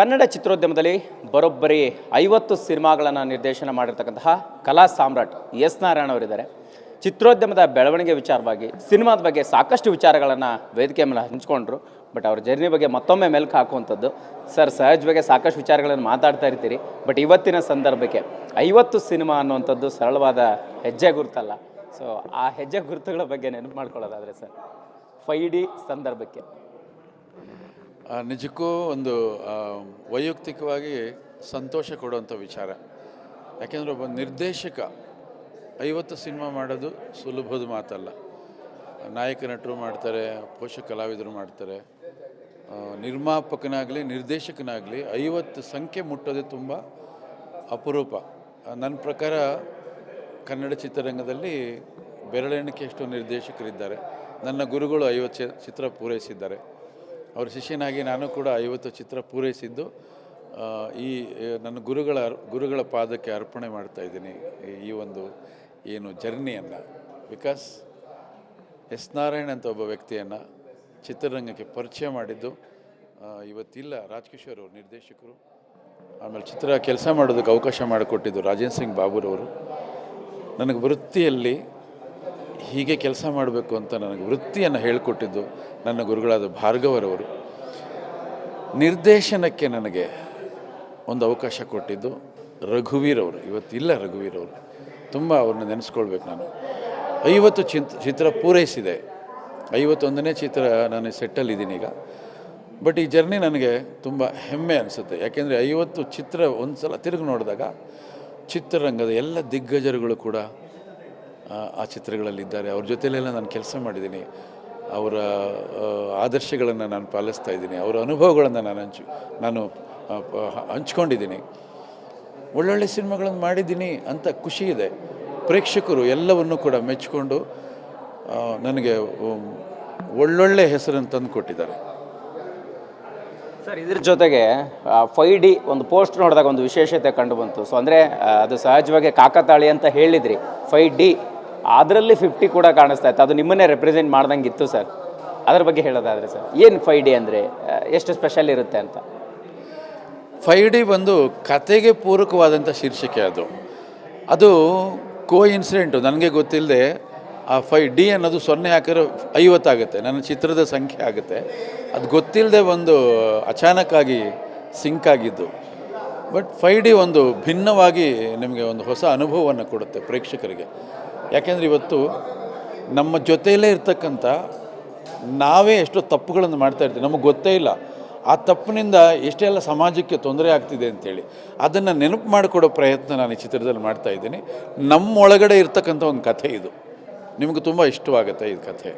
ಕನ್ನಡ ಚಿತ್ರೋದ್ಯಮದಲ್ಲಿ ಬರೋಬ್ಬರಿ ಐವತ್ತು ಸಿನಿಮಾಗಳನ್ನು ನಿರ್ದೇಶನ ಮಾಡಿರ್ತಕ್ಕಂತಹ ಕಲಾ ಸಾಮ್ರಾಟ್ ಎಸ್ ನಾರಾಯಣ ಅವರಿದ್ದಾರೆ. ಚಿತ್ರೋದ್ಯಮದ ಬೆಳವಣಿಗೆ ವಿಚಾರವಾಗಿ ಸಿನಿಮಾದ ಬಗ್ಗೆ ಸಾಕಷ್ಟು ವಿಚಾರಗಳನ್ನು ವೇದಿಕೆ ಮೇಲೆ ಹಂಚ್ಕೊಂಡ್ರು. ಬಟ್ ಅವ್ರ ಜರ್ನಿ ಬಗ್ಗೆ ಮತ್ತೊಮ್ಮೆ ಮೆಲ್ಕು ಹಾಕುವಂಥದ್ದು. ಸರ್ ಸಹಜವಾಗಿ ಸಾಕಷ್ಟು ವಿಚಾರಗಳನ್ನು ಮಾತಾಡ್ತಾ ಇರ್ತೀರಿ. ಬಟ್ ಇವತ್ತಿನ ಸಂದರ್ಭಕ್ಕೆ ಐವತ್ತು ಸಿನಿಮಾ ಅನ್ನುವಂಥದ್ದು ಸರಳವಾದ ಹೆಜ್ಜೆ ಗುರುತಲ್ಲ. ಸೊ ಆ ಹೆಜ್ಜೆ ಗುರುತುಗಳ ಬಗ್ಗೆ ನೆನಪು ಮಾಡ್ಕೊಳ್ಳೋದಾದರೆ ಸರ್ ಫೈ ಡಿ ಸಂದರ್ಭಕ್ಕೆ. ನಿಜಕ್ಕೂ ಒಂದು ವೈಯಕ್ತಿಕವಾಗಿ ಸಂತೋಷ ಕೊಡುವಂಥ ವಿಚಾರ. ಯಾಕೆಂದರೆ ಒಬ್ಬ ನಿರ್ದೇಶಕ ಐವತ್ತು ಸಿನಿಮಾ ಮಾಡೋದು ಸುಲಭದ ಮಾತಲ್ಲ. ನಾಯಕ ನಟರು ಮಾಡ್ತಾರೆ, ಪೋಷಕ ಕಲಾವಿದರು ಮಾಡ್ತಾರೆ. ನಿರ್ಮಾಪಕನಾಗಲಿ, ನಿರ್ದೇಶಕನಾಗಲಿ ಐವತ್ತು ಸಂಖ್ಯೆ ಮುಟ್ಟೋದೇ ತುಂಬ ಅಪರೂಪ. ನನ್ನ ಪ್ರಕಾರ ಕನ್ನಡ ಚಿತ್ರರಂಗದಲ್ಲಿ ಬೆರಳೆಣಿಕೆಯಷ್ಟು ನಿರ್ದೇಶಕರಿದ್ದಾರೆ. ನನ್ನ ಗುರುಗಳು ಐವತ್ತು ಚಿತ್ರ ಪೂರೈಸಿದ್ದಾರೆ. ಅವ್ರ ಶಿಷ್ಯನಾಗಿ ನಾನು ಕೂಡ ಐವತ್ತು ಚಿತ್ರ ಪೂರೈಸಿದ್ದು. ಈ ನನ್ನ ಗುರುಗಳ ಗುರುಗಳ ಪಾದಕ್ಕೆ ಅರ್ಪಣೆ ಮಾಡ್ತಾ ಇದ್ದೀನಿ ಈ- ಒಂದು ಏನು ಜರ್ನಿಯನ್ನು. ಬಿಕಾಸ್ ಎಸ್ ನಾರಾಯಣ್ ಅಂತ ಒಬ್ಬ ವ್ಯಕ್ತಿಯನ್ನು ಚಿತ್ರರಂಗಕ್ಕೆ ಪರಿಚಯ ಮಾಡಿದ್ದು ಇವತ್ತಿಲ್ಲ ರಾಜ್ಕಿಶೋರ್ ಅವರು, ನಿರ್ದೇಶಕರು. ಆಮೇಲೆ ಚಿತ್ರ ಕೆಲಸ ಮಾಡೋದಕ್ಕೆ ಅವಕಾಶ ಮಾಡಿಕೊಟ್ಟಿದ್ದು ರಾಜೇಂದ್ರ ಸಿಂಗ್ ಬಾಬುರವರು. ನನಗೆ ವೃತ್ತಿಯಲ್ಲಿ ಹೀಗೆ ಕೆಲಸ ಮಾಡಬೇಕು ಅಂತ ನನಗೆ ವೃತ್ತಿಯನ್ನು ಹೇಳಿಕೊಟ್ಟಿದ್ದು ನನ್ನ ಗುರುಗಳಾದ ಭಾರ್ಗವರವರು. ನಿರ್ದೇಶನಕ್ಕೆ ನನಗೆ ಒಂದು ಅವಕಾಶ ಕೊಟ್ಟಿದ್ದು ರಘುವೀರವರು ಇವತ್ತಿಲ್ಲ ರಘುವೀರವರು ತುಂಬ ಅವ್ರನ್ನ ನೆನೆಸ್ಕೊಳ್ಬೇಕು ನಾನು. ಐವತ್ತು ಚಿಂತ್ ಚಿತ್ರ ಪೂರೈಸಿದೆ. ಐವತ್ತೊಂದನೇ ಚಿತ್ರ ನಾನು ಸೆಟ್ಟಲ್ಲಿದ್ದೀನಿ ಈಗ. ಬಟ್ ಈ ಜರ್ನಿ ನನಗೆ ತುಂಬ ಹೆಮ್ಮೆ ಅನಿಸುತ್ತೆ. ಯಾಕೆಂದರೆ ಐವತ್ತು ಚಿತ್ರ ಒಂದು ಸಲ ತಿರುಗಿ ನೋಡಿದಾಗ ಚಿತ್ರರಂಗದ ಎಲ್ಲ ದಿಗ್ಗಜರುಗಳು ಕೂಡ ಆ, ಚಿತ್ರಗಳಲ್ಲಿದ್ದಾರೆ. ಅವ್ರ ಜೊತೆಲೆಲ್ಲ ನಾನು ಕೆಲಸ ಮಾಡಿದ್ದೀನಿ. ಅವರ ಆದರ್ಶಗಳನ್ನು ನಾನು ಪಾಲಿಸ್ತಾ ಇದ್ದೀನಿ. ಅವರ ಅನುಭವಗಳನ್ನು ನಾನು ಹಂಚು ನಾನು ಹಂಚ್ಕೊಂಡಿದ್ದೀನಿ. ಒಳ್ಳೊಳ್ಳೆ ಸಿನಿಮಾಗಳನ್ನು ಮಾಡಿದ್ದೀನಿ ಅಂತ ಖುಷಿ ಇದೆ. ಪ್ರೇಕ್ಷಕರು ಎಲ್ಲವನ್ನೂ ಕೂಡ ಮೆಚ್ಚಿಕೊಂಡು ನನಗೆ ಒಳ್ಳೊಳ್ಳೆ ಹೆಸರನ್ನು ತಂದು ಕೊಟ್ಟಿದ್ದಾರೆ. ಸರ್ ಇದ್ರ ಜೊತೆಗೆ ಫೈ ಡಿ ಒಂದು ಪೋಸ್ಟ್ ನೋಡಿದಾಗ ಒಂದು ವಿಶೇಷತೆ ಕಂಡು ಬಂತು. ಸೊ ಅಂದರೆ ಅದು ಸಹಜವಾಗಿ ಕಾಕತಾಳಿ ಅಂತ ಹೇಳಿದ್ರಿ. ಫೈ ಡಿ ಅದರಲ್ಲಿ ಫಿಫ್ಟಿ ಕೂಡ ಕಾಣಿಸ್ತಾ ಇತ್ತು. ಅದು ನಿಮ್ಮನ್ನೇ ರೆಪ್ರೆಸೆಂಟ್ ಮಾಡ್ದಂಗೆ ಇತ್ತು ಸರ್ ಅದ್ರ ಬಗ್ಗೆ ಹೇಳೋದಾದರೆ ಸರ್ ಏನು ಫೈ ಡಿ ಅಂದರೆ ಎಷ್ಟು ಸ್ಪೆಷಲ್ ಇರುತ್ತೆ ಅಂತ? ಫೈ ಡಿ ಒಂದು ಕತೆಗೆ ಪೂರಕವಾದಂಥ ಶೀರ್ಷಿಕೆ ಅದು. ಅದು ಕೋ ಇನ್ಸಿಡೆಂಟು ನನಗೆ ಗೊತ್ತಿಲ್ಲದೆ ಆ ಫೈ ಡಿ ಅನ್ನೋದು ಸೊನ್ನೆ ಹಾಕಿದ್ರೆ ಐವತ್ತಾಗುತ್ತೆ ನನ್ನ ಚಿತ್ರದ ಸಂಖ್ಯೆ ಆಗುತ್ತೆ. ಅದು ಗೊತ್ತಿಲ್ಲದೆ ಒಂದು ಅಚಾನಕ್ಕಾಗಿ ಸಿಂಕ್ ಆಗಿದ್ದು. ಬಟ್ ಫೈ ಡಿ ಒಂದು ಭಿನ್ನವಾಗಿ ನಿಮಗೆ ಒಂದು ಹೊಸ ಅನುಭವವನ್ನು ಕೊಡುತ್ತೆ ಪ್ರೇಕ್ಷಕರಿಗೆ. ಯಾಕೆಂದರೆ ಇವತ್ತು ನಮ್ಮ ಜೊತೆಯಲ್ಲೇ ಇರ್ತಕ್ಕಂಥ ನಾವೇ ಎಷ್ಟೋ ತಪ್ಪುಗಳನ್ನು ಮಾಡ್ತಾ ಇರ್ತೀವಿ. ನಮಗೆ ಗೊತ್ತೇ ಇಲ್ಲ. ಆ ತಪ್ಪಿನಿಂದ ಎಷ್ಟೆಲ್ಲ ಸಮಾಜಕ್ಕೆ ತೊಂದರೆ ಆಗ್ತಿದೆ ಅಂಥೇಳಿ ಅದನ್ನು ನೆನಪು ಮಾಡಿಕೊಡೋ ಪ್ರಯತ್ನ ನಾನು ಈ ಚಿತ್ರದಲ್ಲಿ ಮಾಡ್ತಾ ಇದ್ದೀನಿ. ನಮ್ಮೊಳಗಡೆ ಇರ್ತಕ್ಕಂಥ ಒಂದು ಕಥೆ ಇದು. ನಿಮಗೆ ತುಂಬ ಇಷ್ಟವಾಗುತ್ತೆ ಈ ಕಥೆ.